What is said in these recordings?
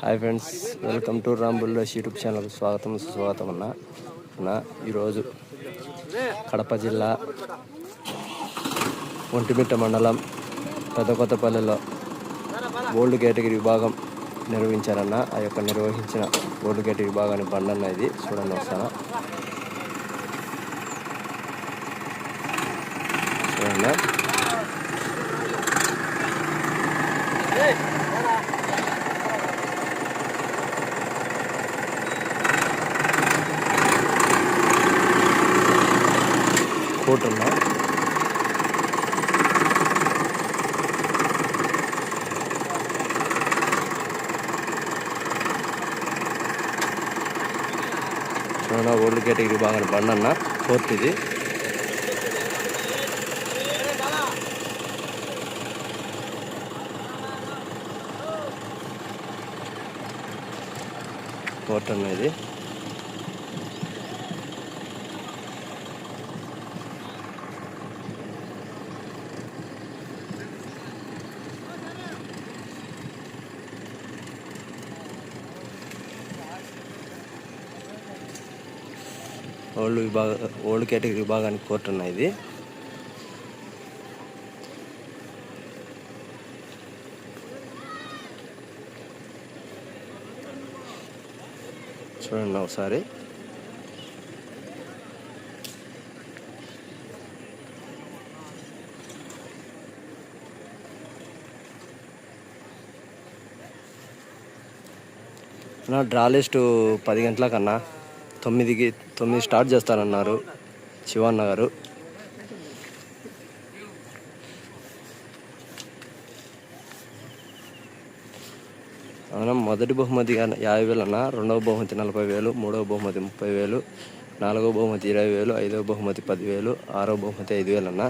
Hi friends welcome to రాంబుల్లో YouTube ఛానల్కి స్వాగతం సుస్వాగతం అన్న అన్న ఈరోజు కడప జిల్లా ఒంటిమిట్ట మండలం పెద్ద కొత్తపల్లిలో ఓల్డ్ కేటగిరీ విభాగం నిర్వహించారన్న ఆ యొక్క నిర్వహించిన ఓల్డ్ కేటగిరీ విభాగాన్ని బండన్న ఇది. చూడండి ఒకసారి చూడండి కోటున్నా చూడండి ఓల్డ్ కేటగిరీ బాగా బండి అన్న ఫోర్త్ ఇది ఫోర్త్ అన్న ఇది ఓల్డ్ విభాగ ఓల్డ్ కేటగిరీ విభాగానికి కోర్టు ఉన్నాయి ఇది. చూడండి ఒకసారి. డ్రా లిస్టు పది గంటలకన్నా. తొమ్మిదికి తొమ్మిది స్టార్ట్ చేస్తానన్నారు శివన్న గారు అవునా మొదటి బహుమతి యాభై వేలు అన్న రెండవ బహుమతి నలభై వేలు మూడవ బహుమతి ముప్పై వేలు నాలుగవ బహుమతి ఇరవై వేలు ఐదవ బహుమతి పదివేలు ఆరో బహుమతి ఐదు వేలు అన్న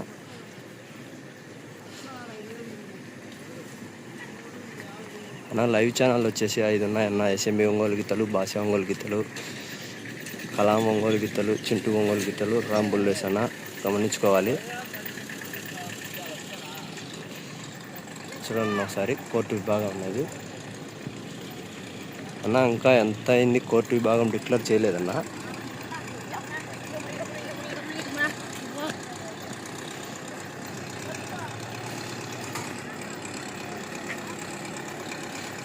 అన్న లైవ్ ఛానల్ వచ్చేసి ఐదు ఉన్నాయన్న ఎస్ఎంబి ఒంగోలు గీతలు భాష ఒంగోలు గీతలు కలాం ఒంగోలు గీతలు చింటు ఒంగోలు గీతలు రాంబుల్లేస్ అన్న గమనించుకోవాలి. చూడండి ఒకసారి కోర్టు విభాగం ఉన్నది అన్న ఇంకా ఎంత అయింది? కోర్టు విభాగం డిక్లేర్ చేయలేదన్నా.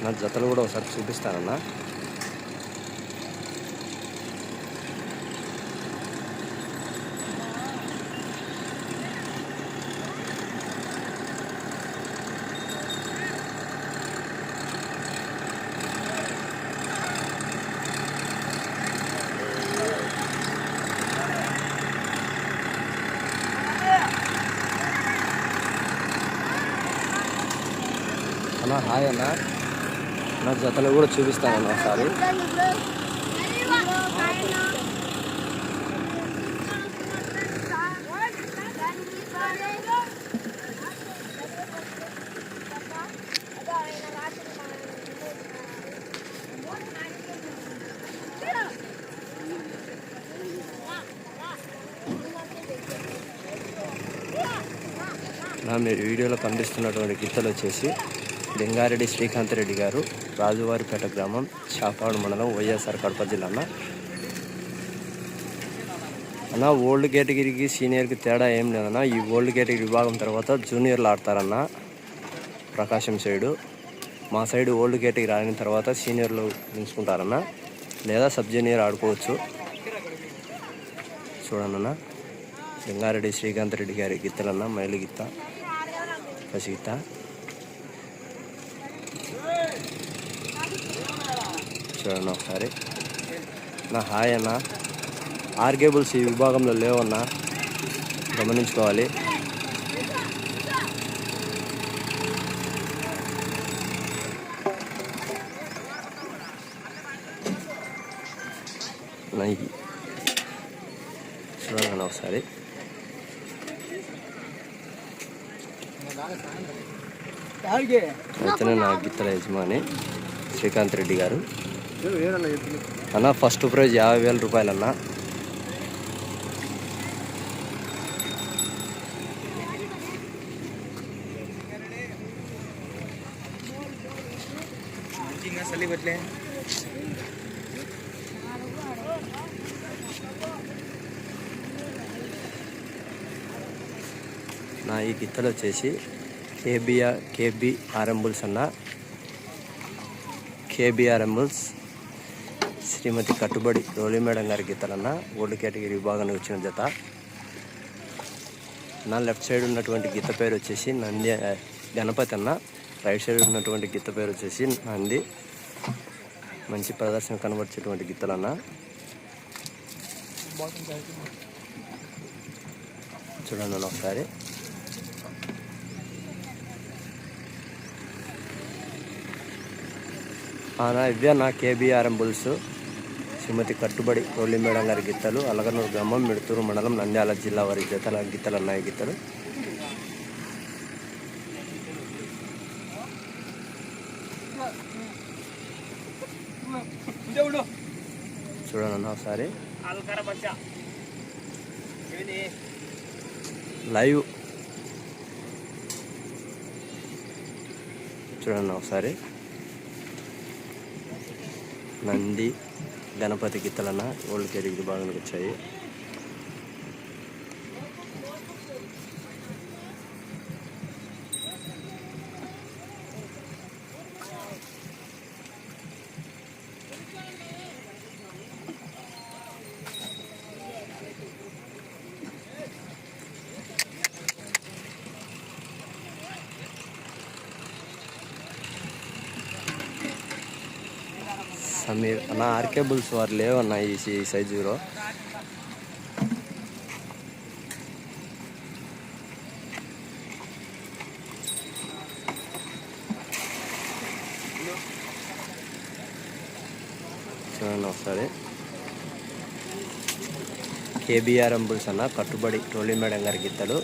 నా జతలు కూడా ఒకసారి చూపిస్తానన్నా అన్న హాయ్ అన్న నా జతలు కూడా చూపిస్తానన్న ఒకసారి. నా మీరు వీడియోలో కనిపిస్తున్నటువంటి గిత్తలు వచ్చేసి లింగారెడ్డి శ్రీకాంత్ రెడ్డి గారు రాజువారిపేట గ్రామం చాపాడు మండలం వైఎస్ఆర్ కడప జిల్లా అన్న. అన్న ఓల్డ్ కేటగిరీకి సీనియర్కి తేడా ఏం లేదన్న. ఈ ఓల్డ్ కేటగిరీ విభాగం తర్వాత జూనియర్లు ఆడతారన్న ప్రకాశం సైడు. మా సైడ్ ఓల్డ్ కేటగిరీ ఆడిన తర్వాత సీనియర్లు నిలుచుకుంటారన్న. లేదా సబ్ జూనియర్ ఆడుకోవచ్చు. చూడన్న లింగారెడ్డి శ్రీకాంత్ రెడ్డి గారి గిత్తలన్న మైలు గిత్త పసిగిత్త చూడండి ఒకసారి. నా హాయ్ అన్న. ఆర్గేబుల్స్ ఈ విభాగంలో లేవన్నా గమనించుకోవాలి. ఇతనే నా గిత్తల యజమాని శ్రీకాంత్ రెడ్డి గారు. అన్న ఫస్ట్ ప్రైజ్ యాభై వేల రూపాయలన్నా. అన్న నా ఈ గిత్తలు వచ్చేసి కేబిఆర్ కేబి ఆర్ఎంబుల్స్ అన్న. కేబిఆర్ఎంబుల్స్ శ్రీమతి కట్టుబడి రోలి మేడం గారి గీతలన్న ఓల్డ్ కేటగిరీ విభాగానికి వచ్చిన జత. నా లెఫ్ట్ సైడ్ ఉన్నటువంటి గీత పేరు వచ్చేసి నంది గణపతి అన్న. రైట్ సైడ్ ఉన్నటువంటి గీత పేరు వచ్చేసి నంది. మంచి ప్రదర్శన కనబరిచేటువంటి గీతలన్న చూడండి ఒకసారి. ఆనా ఇవే నా కేబీఆర్ఎం బుల్స్. శ్రీమతి కట్టుబడి రోలి మేడం గారి గిత్తలు అలగనూరు గ్రామం మిడుతూరు మండలం నంద్యాల జిల్లా వారి జతల గిత్తలు అన్నాయి గిత్తలు చూడండి ఒకసారి. లైవ్. చూడండి ఒకసారి. నంది గణపతి గిత్తలన్న ఓల్డ్ కేటగిరీ భాగానికి వచ్చాయి. సమీర్ అన్న ఆర్కే బుల్స్ వారు లేవన్న ఈ సైజులో. చూడండి ఒకసారి. కేబీఆర్ అంబుల్స్ అన్న కట్టుబడి టోలీ మేడం గారి గిత్తలు.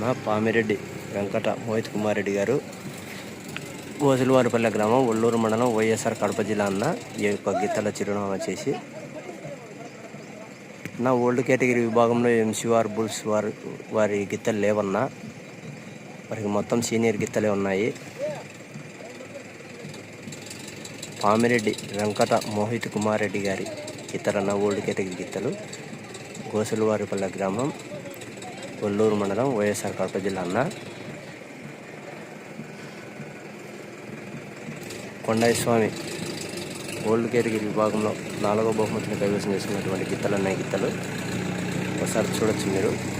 నా పామిరెడ్డి వెంకట మోహిత్ కుమార్ రెడ్డి గారు. గోసులవారిపల్లె గ్రామం ఒల్లూరు మండలం వైఎస్ఆర్ కడప జిల్లా అన్న ఈ యొక్క గీతల చిరునామా చేసి నా ఓల్డ్ కేటగిరీ విభాగంలో ఎంసీఆర్ బుల్స్ వారి వారి గీతలు లేవన్నా వారికి మొత్తం సీనియర్ గీతలే ఉన్నాయి. పామిరెడ్డి వెంకట మోహిత్ కుమార్ రెడ్డి గారి గిత్తలన్న ఓల్డ్ కేటగిరీ గీతలు. గోసులవారిపల్లె గ్రామం కొల్లూరు మండలం వైఎస్ఆర్ కడప జిల్లా అన్న. కొండయ్య స్వామి ఓల్డ్ కేటగిరీ విభాగంలో నాలుగో బహుమతిని కైవసం చేసుకున్నటువంటి గిత్తలు అనే గిత్తలు. ఒకసారి చూడొచ్చు మీరు.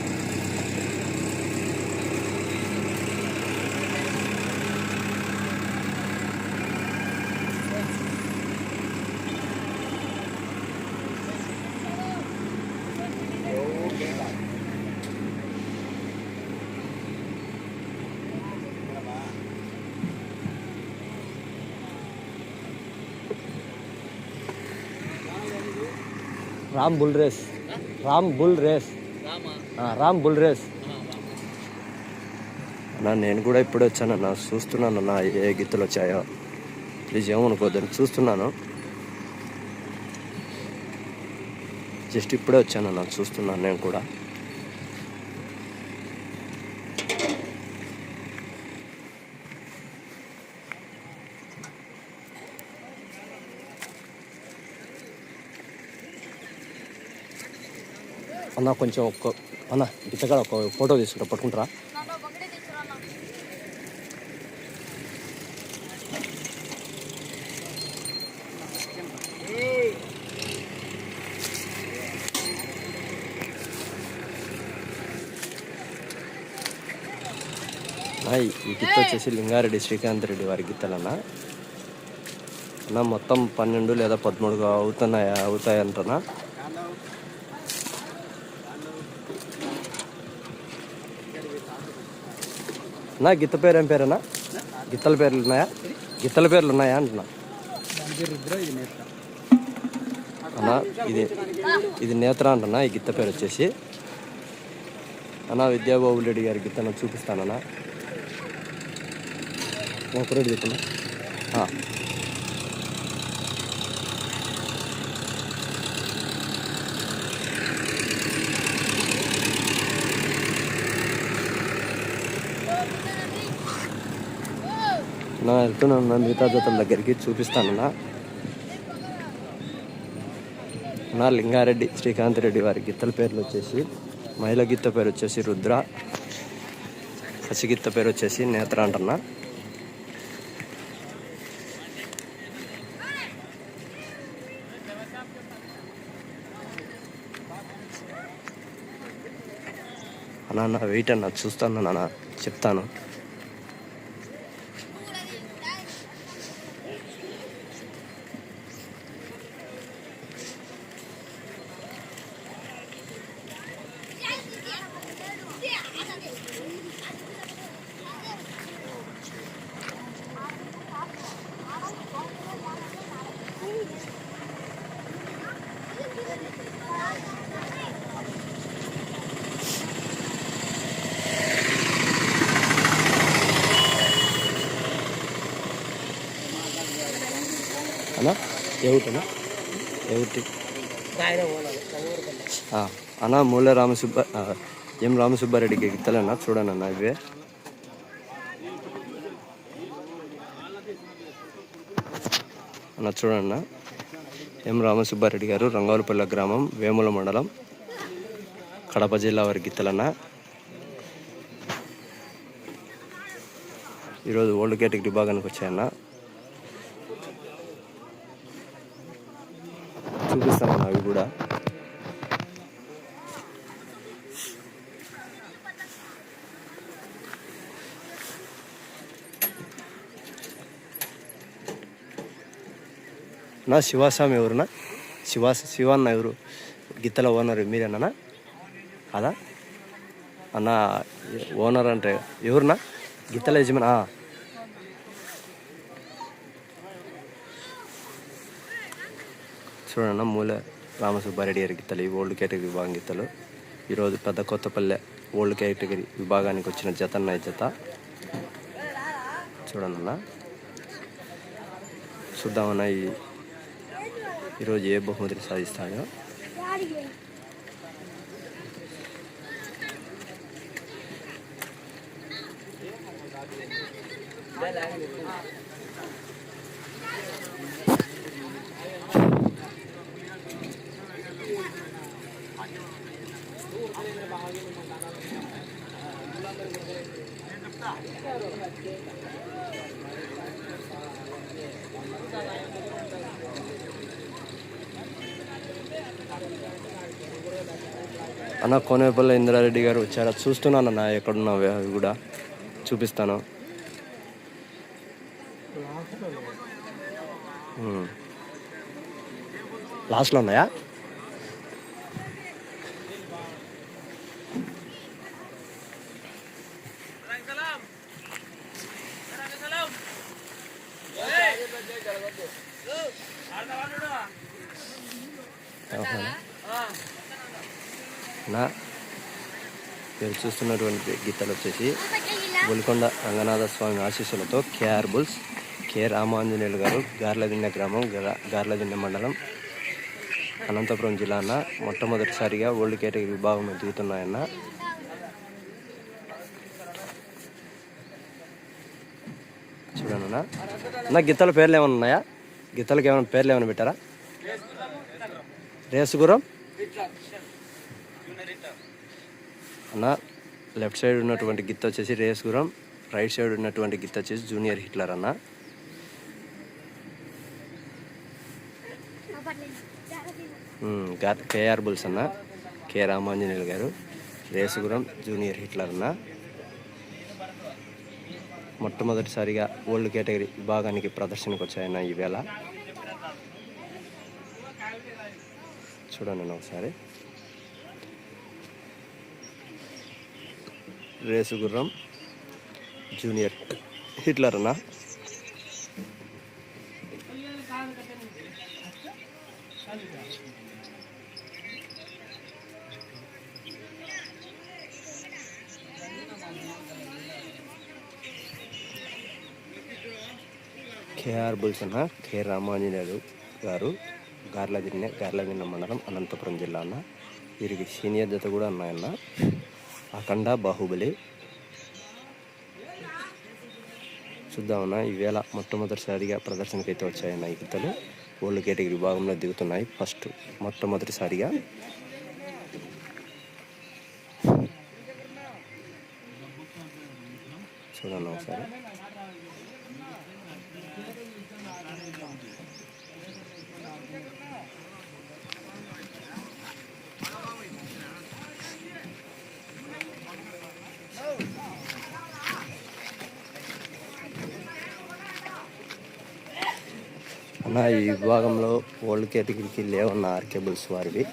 Ram bull race. Ram bull race. Ram? Bull race. అన్నా నేను కూడా ఇప్పుడే వచ్చానన్నా చూస్తున్నాను అన్న ఏ గిత్తలు వచ్చాయో. ప్లీజ్ ఏమనుకోద్దని చూస్తున్నాను. జస్ట్ ఇప్పుడే వచ్చానన్నా చూస్తున్నాను నేను కూడా. అన్న కొంచెం ఒక్క అన్న గిత్తగా ఒక ఫోటో తీసుకుంటా పట్టుకుంటారా? అన్న, ఈ ఈ గిత్త వచ్చేసి లింగారెడ్డి శ్రీకాంత్ రెడ్డి వారి గిత్తలన్న. అన్న మొత్తం పన్నెండు లేదా పదమూడు అవుతున్నాయా అవుతాయంటనా నా గిత్త పేరు ఏం పేరేనా గిత్తల పేర్లు ఉన్నాయా? గిత్తల పేర్లు ఉన్నాయా అంటున్నా. అన్నా ఇది ఇది నేత్ర అంటున్నా ఈ గిత్త పేరు వచ్చేసి. అన్నా విద్యాబాబు రెడ్డి గారి గిత్తను చూపిస్తానన్నా. ఒక రెడ్డి గిత్తనా నా వెళ్తున్నాను మిగతా జతల దగ్గరికి చూపిస్తానన్నా నా లింగారెడ్డి శ్రీకాంత్ రెడ్డి వారి గిత్తల పేర్లు వచ్చేసి మహిళ గిత్త పేరు వచ్చేసి రుద్ర పసిగిత్త పేరు వచ్చేసి నేత్ర అంటున్నా. అన్నా నా వెయిట్ అన్న చూస్తాను నాన్న చెప్తాను అన్నా ఏ ఊటనా అన్నా మూల రామసుబ్బ ఎం రామసుబ్బారెడ్డికి గిత్తలన్నా చూడనన్నా ఇవే? అన్న చూడన్నా ఎం రామసుబ్బారెడ్డి గారు రంగాలపల్లి గ్రామం వేముల మండలం కడప జిల్లా వారి గిత్తలన్న. ఈరోజు ఓల్డ్ కేటగిరీ విభాగానికి వచ్చాయన్న చూపిస్తామన్న అవి కూడా నా శివాస్వామి ఎవరునా? శివా శివన్న ఎవరు? గిత్తల ఓనర్ మీరేనా? అదా అన్న ఓనర్ అంటే ఎవరునా? గిత్తల యజమాని చూడన్న మూల రామసుబ్బారెడ్డి గారి గిత్తలు ఈ ఓల్డ్ కేటగిరీ విభాగం గిత్తలు. ఈరోజు పెద్ద కొత్తపల్లె ఓల్డ్ కేటగిరీ విభాగానికి వచ్చిన జతన్న జత. చూడన్న చూద్దామన్న ఈ ఈరోజు ఏ బహుమతిని సాధిస్తాయో నేను చెప్తా అన్న కోనేపల్లి ఇంద్రారెడ్డి గారు వచ్చారా చూస్తున్నాను అన్న ఎక్కడున్నావు అవి కూడా చూపిస్తాను. లాస్ట్లో ఉన్నాయా అవునా? నా మీరు చూస్తున్నటువంటి గీతలు వచ్చేసి బొలికొండ రంగనాథ స్వామి ఆశీస్సులతో కేఆర్ బుల్స్ కె రామాంజనేయులు గారు గార్లదిన్నె గ్రామం గర- గార్లదిన్నె మండలం అనంతపురం జిల్లాన మొట్టమొదటిసారిగా ఓల్డ్ కేటగిరీ విభాగం దిగుతున్నాయన్న. చూడండి అన్న. అన్న గిత్తల పేర్లు ఏమైనా ఉన్నాయా? గిత్తలకి ఏమైనా పేర్లు ఏమైనా పెట్టారా? రేసుగురం అన్న లెఫ్ట్ సైడ్ ఉన్నటువంటి గిత్త వచ్చేసి రేసుగురం రైట్ సైడ్ ఉన్నటువంటి గిత్త వచ్చేసి జూనియర్ హిట్లర్ అన్న. కేఆర్ బుల్స్ అన్న కె రామాంజనేయులు గారు రేసుగురం జూనియర్ హిట్లర్ అన్న. మొట్టమొదటిసారిగా ఓల్డ్ కేటగిరీ విభాగానికి ప్రదర్శనకు వచ్చాయన్న ఈవేళ చూడండి ఒకసారి. రేసు గుర్రం జూనియర్ హిట్లర్ అన్న. కేఆర్ బుల్స్ అన్న కె రామాంజనేయుడు గారు గార్లదిన్నె గార్లగిరిన మండలం అనంతపురం జిల్లా అన్న. వీరికి సీనియర్ జత కూడా ఉన్నాయన్న. అఖండ బాహుబలి. చూద్దామన్న ఈవేళ మొట్టమొదటిసారిగా ప్రదర్శనకి అయితే వచ్చాయన్న ఈ ఓల్డ్ కేటగిరీ విభాగంలో దిగుతున్నాయి ఫస్ట్ మొట్టమొదటిసారిగా. చూడండి ఒకసారి. అన్న ఈ విభాగంలో ఓల్డ్ కేటగిరీకి లేవన్న ఆర్కేబుల్స్ వారివి.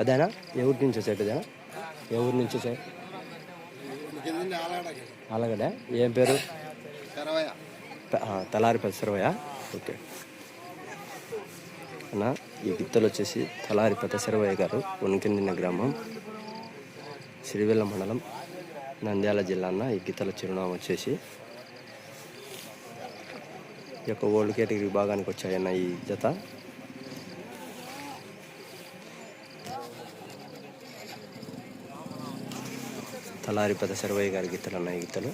అదేనా? ఏ ఊరి నుంచి పెద్దనా ఏ ఊరి నుంచి వచ్చాయి అలాగడే ఏం పేరు? త- ఆ, తలారి పెసరవయ్య ఓకే. అన్న ఈ గిత్తలు వచ్చేసి తలారి పెద్దశరవయ్య గారు ఉనికిందిన గ్రామం సిరివెల్ల మండలం నంద్యాల జిల్లా అన్న ఈ గిత్తల చిరునామా వచ్చేసి ఈ యొక్క ఓల్డ్ కేటగిరీ విభాగానికి వచ్చాయన్న ఈ జత. తలారి పెద్ద శరవయ్య గారి గిత్తలు అన్న ఈ గిత్తలు.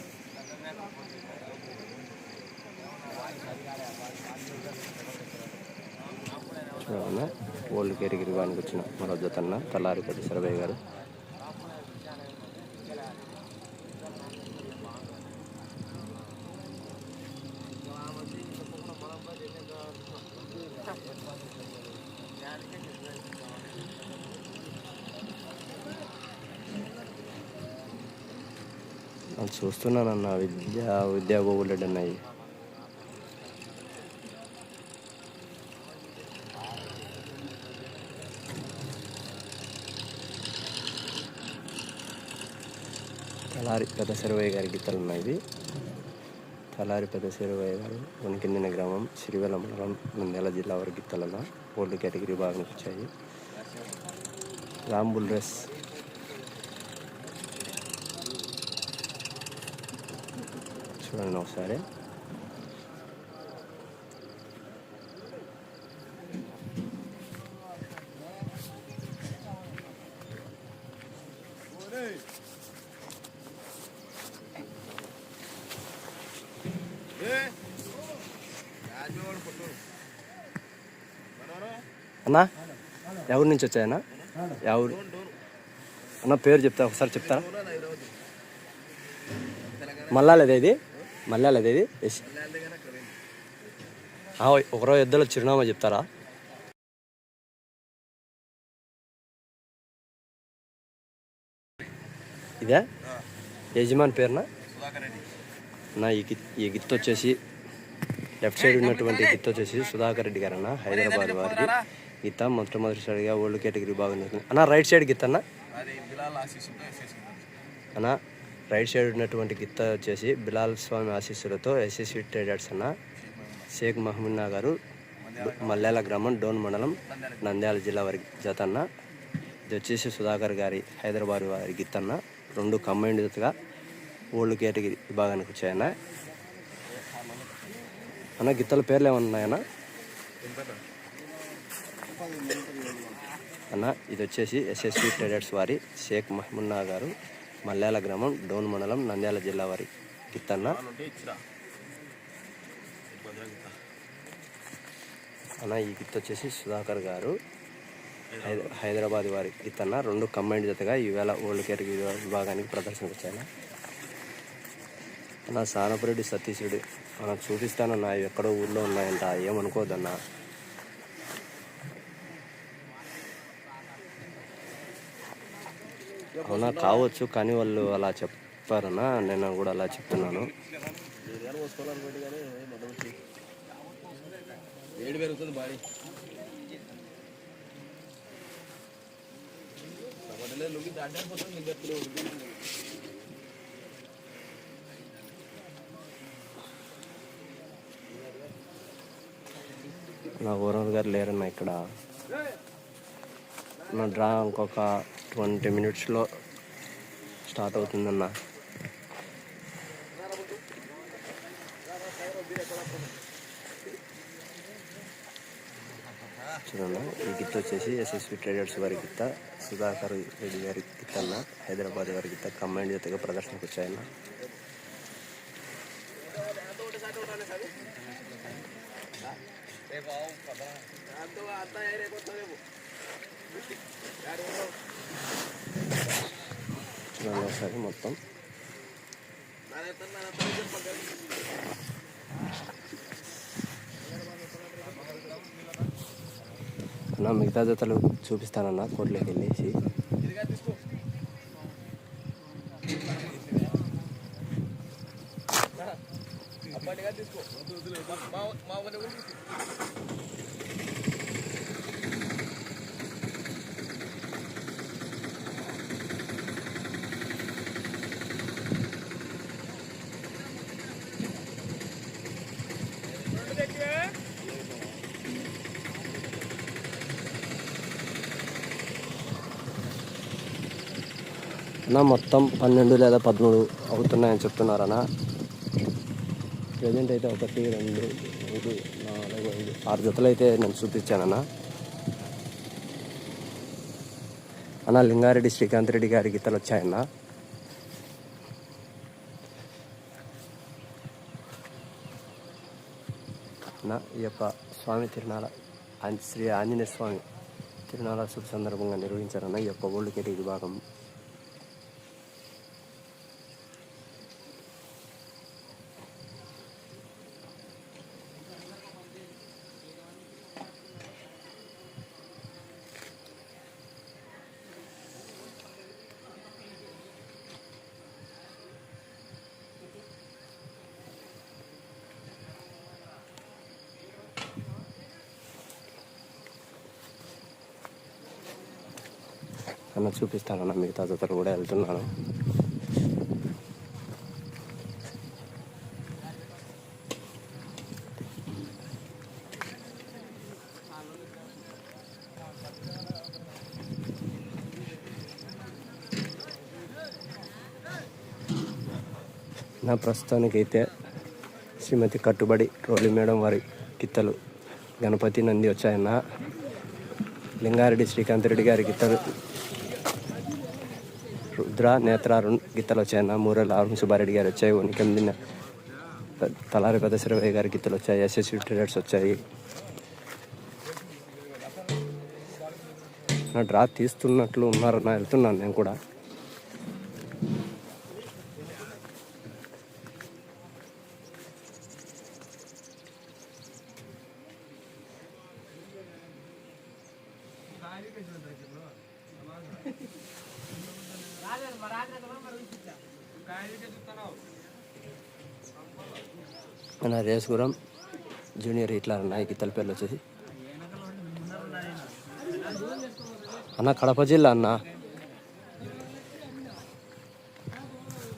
చూడవన్న ఓల్డ్ కేటగిరీ వానికి వచ్చిన మరో జత అన్న తలారి గారు. అది చూస్తున్నానన్న విద్య విద్యా గోగులెడ్ అన్నాయి తలారి పెద్ద సిరవయ్య గారి గీతలు ఉన్నాయి తలారి పెద్ద సిరవయ్య గారు వణికిందిన గ్రామం సిరివెల మండలం నంద్యాల జిల్లా వారి గీతలలో ఓల్డ్ కేటగిరీ భాగానికి వచ్చాయి. రాంబుల్ డ్రెస్. చూడండి ఒకసారి అన్నా ఎవరి నుంచి వచ్చాయన ఎవరు? అన్న పేరు చెప్తా ఒకసారి చెప్తారా మల్లాలేదా ఇది మల్లాలేదా ఇది ఎస్. ఆ, ఒకరోజు ఇద్దరు చిరునామా చెప్తారా? ఇదే? యజమాని పేరునా? నా ఈ గిత్ ఈ గిత్ వచ్చేసి లెఫ్ట్ సైడ్ ఉన్నటువంటి గిత్ వచ్చేసి సుధాకర్ రెడ్డి గారు అన్న హైదరాబాద్ వారికి గిత్త మొట్టమొదటిసారిగా ఓల్డ్ కేటగిరీ బాగుంది అన్న రైట్ సైడ్ గిత్ అన్న అన్న రైట్ సైడ్ ఉన్నటువంటి గిత్త వచ్చేసి బిలాల్ స్వామి ఆశీస్సులతో ఎస్ఎస్వి ట్రేడర్స్ అన్న షేక్ మహమున్నా గారు మల్యాల గ్రామం డోన్ మండలం నంద్యాల జిల్లా వారి జత అన్న. ఇది వచ్చేసి సుధాకర్ గారి హైదరాబాద్ వారి గిత్త అన్న. రెండు కంబైన్డ్ జతగా ఓల్డ్ కేటగిరీ విభాగానికి వచ్చాయన్న. అన్న గిత్తల పేర్లు ఏమన్నా ఉన్నాయన్నా? అన్న ఇది వచ్చేసి ఎస్ఎస్వి ట్రేడర్స్ వారి షేక్ మహమున్నా గారు మల్యాల గ్రామం డోన్ మండలం నంద్యాల జిల్లా వారి కిత్తన్న అన్న. ఈ గిత్త వచ్చేసి సుధాకర్ గారు హైదరాబాద్ వారి గిత్తన్న రెండు కంబైండ్ జతగా ఈవేళ ఓల్డ్ కేర్ విభాగానికి ప్రదర్శనకు వచ్చాయన్న అన్న సానపురెడ్డి సతీశుడు రెడ్డి చూపిస్తానన్నా ఎక్కడో ఊళ్ళో ఉన్నాయంట ఏమనుకోదన్నా అవునా? కావచ్చు కానీ వాళ్ళు అలా చెప్పారన్నా నేను కూడా అలా చెప్తున్నాను. నా ఓనర్ గారు లేరన్నా ఇక్కడ? నా డ్రా ఇంకొక ట్వంటీ మినిట్స్లో స్టార్ట్ అవుతుందన్న. చూడన్నా ఈ గిత్త వచ్చేసి ఎస్ఎస్వి ట్రేడర్స్ వారి గిత్త సుధాకర్ రెడ్డి గారి గిత్త అన్న హైదరాబాద్ వారి గిత్త కమాండ్ జతగా ప్రదర్శనకు వచ్చాయన్న. చూడండి ఒకసారి మొత్తం. అన్న మిగతా జతలు చూపిస్తానన్న కోట్లోకి వెళ్ళేసి. అన్న మొత్తం పన్నెండు లేదా పదమూడు అవుతున్నాయని చెప్తున్నారన్న ప్రజెంట్ అయితే ఒకటి రెండు మూడు నాలుగు ఐదు ఆరు జతలు అయితే నేను చూపించానన్న. అన్న లింగారెడ్డి శ్రీకాంత్ రెడ్డి గారి గీతలు వచ్చాయన్న? అన్న ఈ యొక్క స్వామి తిరునాళ శ్రీ ఆంజనేయ స్వామి తిరునాళ శుభ సందర్భంగా నిర్వహించారన్న ఈ యొక్క ఓల్డ్ కేటగిరీ విభాగం అన్న చూపిస్తానన్న మిగతా జతలు కూడా వెళ్తున్నాను. నా ప్రస్తుతానికైతే శ్రీమతి కట్టుబడి రోలి మేడం వారి కిత్తలు గణపతి నంది వచ్చాయన్న. లింగారెడ్డి శ్రీకాంత్ రెడ్డి గారి గిత్తలు రుద్ర నేత్ర అరుణ్ గిత్తలు వచ్చాయన్న మూరల్ అరుణ్ సుబ్బారెడ్డి గారు వచ్చాయి ఉనికెందిన తలారి పెద్ద గారి గీతలు వచ్చాయి ఎస్ఎస్సి ట్రేడర్స్ వచ్చాయి. నా డ్రా తీస్తున్నట్లు ఉన్నారన్న వెళ్తున్నాను నేను కూడా. మన జూనియర్ ఇట్లా నాయకి తలపేర్లు వచ్చేసి. అన్న కడప జిల్లా అన్న.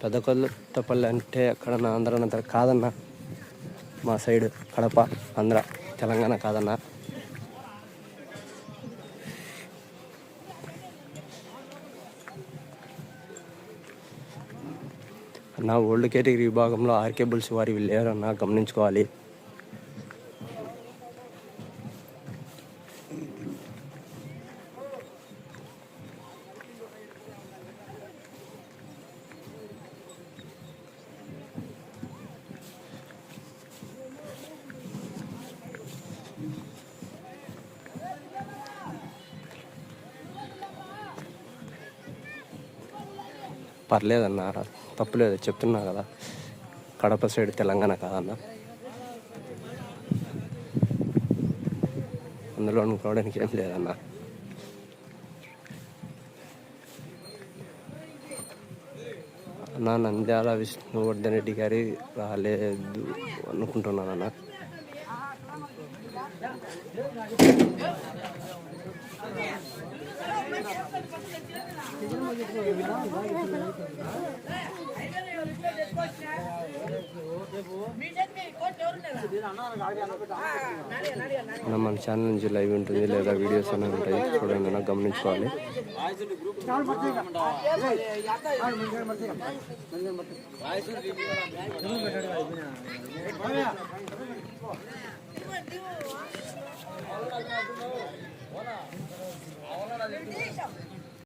పెద్ద కొత్తపల్లి అంటే అక్కడ ఆంధ్ర అంటారు కాదన్న. మా సైడ్ కడప ఆంధ్ర తెలంగాణ కాదన్న. నా ఓల్డ్ కేటగిరీ విభాగంలో ఆర్కే బుల్స్ వారి లేరన్న గమనించుకోవాలి. పర్లేదన్నా తప్పులేదు చెప్తున్నా కదా. కడప సైడ్ తెలంగాణ కాదన్నా అందులో అనుకోవడానికి ఏం లేదన్నా. నా నంద్యాల విష్ణువర్ధన్ రెడ్డి గారి రాలేదు అనుకుంటున్నాను అన్న మన ఛానల్ నుంచి లైవ్ ఉంటుంది లేదా వీడియోస్ అనేవి ఉంటాయి. చూడండి అన్న గమనించుకోవాలి. అవునా